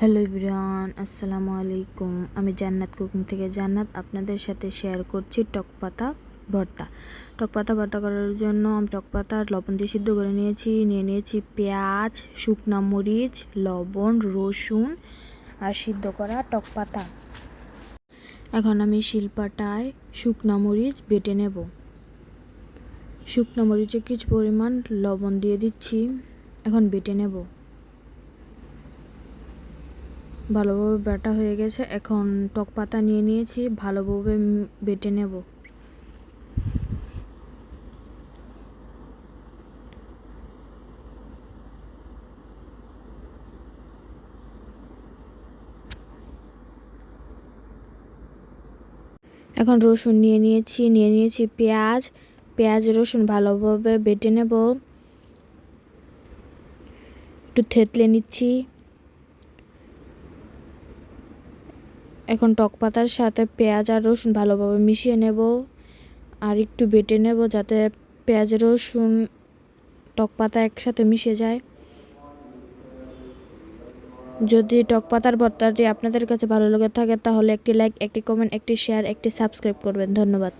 Hello Ibran আসসালামু আলাইকুম। আমি জান্নাত কুকিং থেকে জান্নাত আপনাদের সাথে শেয়ার করছি টক পাতা ভর্তা। টক পাতা ভর্তা করার জন্য আমি টক পাতা আর লবণ দিয়ে সিদ্ধ করে নিয়েছি। নিয়ে নিয়েছি পেঁয়াজ, শুকনা মরিচ, লবণ, রসুন আর সিদ্ধ করা টক পাতা। এখন আমি শিলপাটায় শুকনো মরিচ বেটে নেব। শুকনো মরিচে কিছু পরিমাণ লবণ দিয়ে দিচ্ছি। এখন বেটে নেব। ভালোভাবে বাটা হয়ে গেছে, এখন টক পাতা নিয়ে নিয়েছি ভালোভাবে বেটে নেব। এখন রসুন নিয়ে নিয়েছি নিয়ে নিয়েছি পেঁয়াজ পেঁয়াজ, রসুন ভালোভাবে বেটে নেব। একটু থেতলে নিচ্ছি। এখন টক পাতার সাথে পেঁয়াজ আর রসুন ভালোভাবে মিশিয়ে নেব আর একটু বেটে নেব যাতে পেঁয়াজ, রসুন, টক পাতা একসাথে মিশে যায়। যদি টক পাতার ভর্তাটি আপনাদের কাছে ভালো লেগে থাকে, তাহলে একটি লাইক একটি কমেন্ট একটি শেয়ার একটি সাবস্ক্রাইব করবেন। ধন্যবাদ।